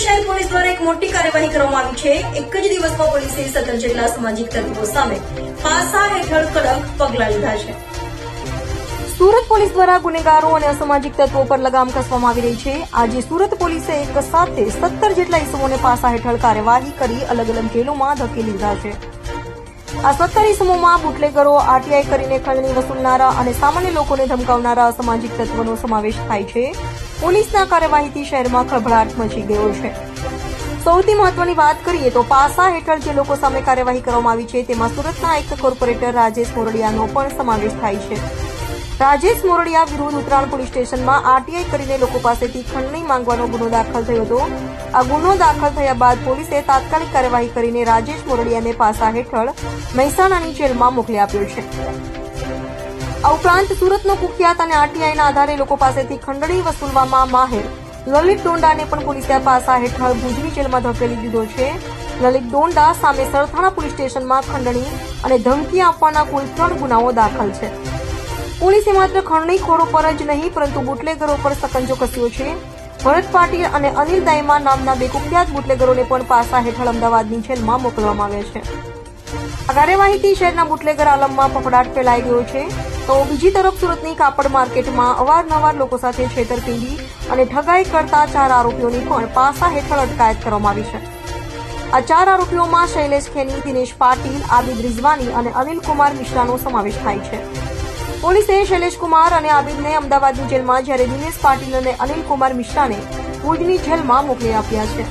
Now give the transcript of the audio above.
શહેર પોલીસ દ્વારા એક મોટી કાર્યવાહી કરવામાં આવી છે. એક જ દિવસમાં પોલીસે સત્તર જેટલા સામાજિક તત્વો સામે પાસા હેઠળ કડક પગલાં લીધા છે. સુરત પોલીસ દ્વારા ગુનેગારો અને અસામાજિક તત્વો પર લગામ કસવામાં આવી રહી છે. આજે સુરત પોલીસે એક સાથે સત્તર જેટલા ઇસમોને પાસા હેઠળ કાર્યવાહી કરી અલગ અલગ જેલોમાં ધકેલી લીધા છે. આ સત્તર ઇસમોમાં બુટલેગરો, આરટીઆઈ કરીને ખંડણી વસૂલનારા અને સામાન્ય લોકોને ધમકાવનારા અસામાજિક તત્વોનો સમાવેશ થાય છે. પોલીસના કાર્યવાહીથી શહેરમાં ખળભળાટ મચી ગયો છે. સૌથી મહત્વની વાત કરીએ તો પાસા હેઠળ જે લોકો સામે કાર્યવાહી કરવામાં આવી છે, તેમાં સુરતના એક કોર્પોરેટર રાજેશ મોરડિયાનો પણ સમાવેશ થાય છે. રાજેશ મોરડિયા વિરુદ્ધ ઉત્તરાયણ પોલીસ સ્ટેશનમાં આરટીઆઈ કરીને લોકો પાસેથી ખંડણી માંગવાનો ગુનો દાખલ થયો હતો. આ ગુનો દાખલ થયા બાદ પોલીસે તાત્કાલિક કાર્યવાહી કરીને રાજેશ મોરડિયાને પાસા હેઠળ મહેસાણાની જેલમાં મોકલી આપ્યો છે. આ ઉપરાંત સુરતનો કુખ્યાત અને આરટીઆઈના આધારે લોકો પાસેથી ખંડણી વસૂલવામાં માહેર. લલિત ડોંડાને પણ પોલીસે પાસા હેઠળ ભુજની જેલમાં ધકેલી દીધો છે. લલિત ડોંડા સામે સરથાણા પોલીસ સ્ટેશનમાં ખંડણી અને ધમકી આપવાના કુલ ત્રણ ગુનાઓ દાખલ છે. પોલીસે માત્ર ખંડણીખોરો પર જ નહીં, પરંતુ બુટલેગરો પર સકંજો કસ્યો છે. ભરત પાટીલ અને અનિલ દાયમા નામના બે કુખ્યાત બુટલેગરોને પણ પાસા હેઠળ અમદાવાદની જેલમાં મોકલવામાં આવ્યા છે. આ કાર્યવાહીથી શહેરના બુટલેગર આલમમાં ફફડાટ ફેલાઈ ગયો છે. તો બીજી તરફ સુરતની કાપડ માર્કેટમાં અવારનવાર લોકો સાથે છેતરપિંડી અને ઠગાઈ કરતા ચાર આરોપીઓની પણ પાસા હેઠળ અટકાયત કરવામાં આવી છે. આ ચાર આરોપીઓમાં શૈલેષ ખેની, દિનેશ પાટીલ, આબિદ રિઝવાની અને અનિલ કુમાર મિશ્રાનો સમાવેશ થાય છે. પોલીસે શૈલેષ કુમાર અને આબિદને અમદાવાદની જેલમાં જ્યારે દિનેશ પાટીલ અને અનિલ કુમાર મિશ્રાને ભુજની જેલમાં મોકલી આપ્યા છે.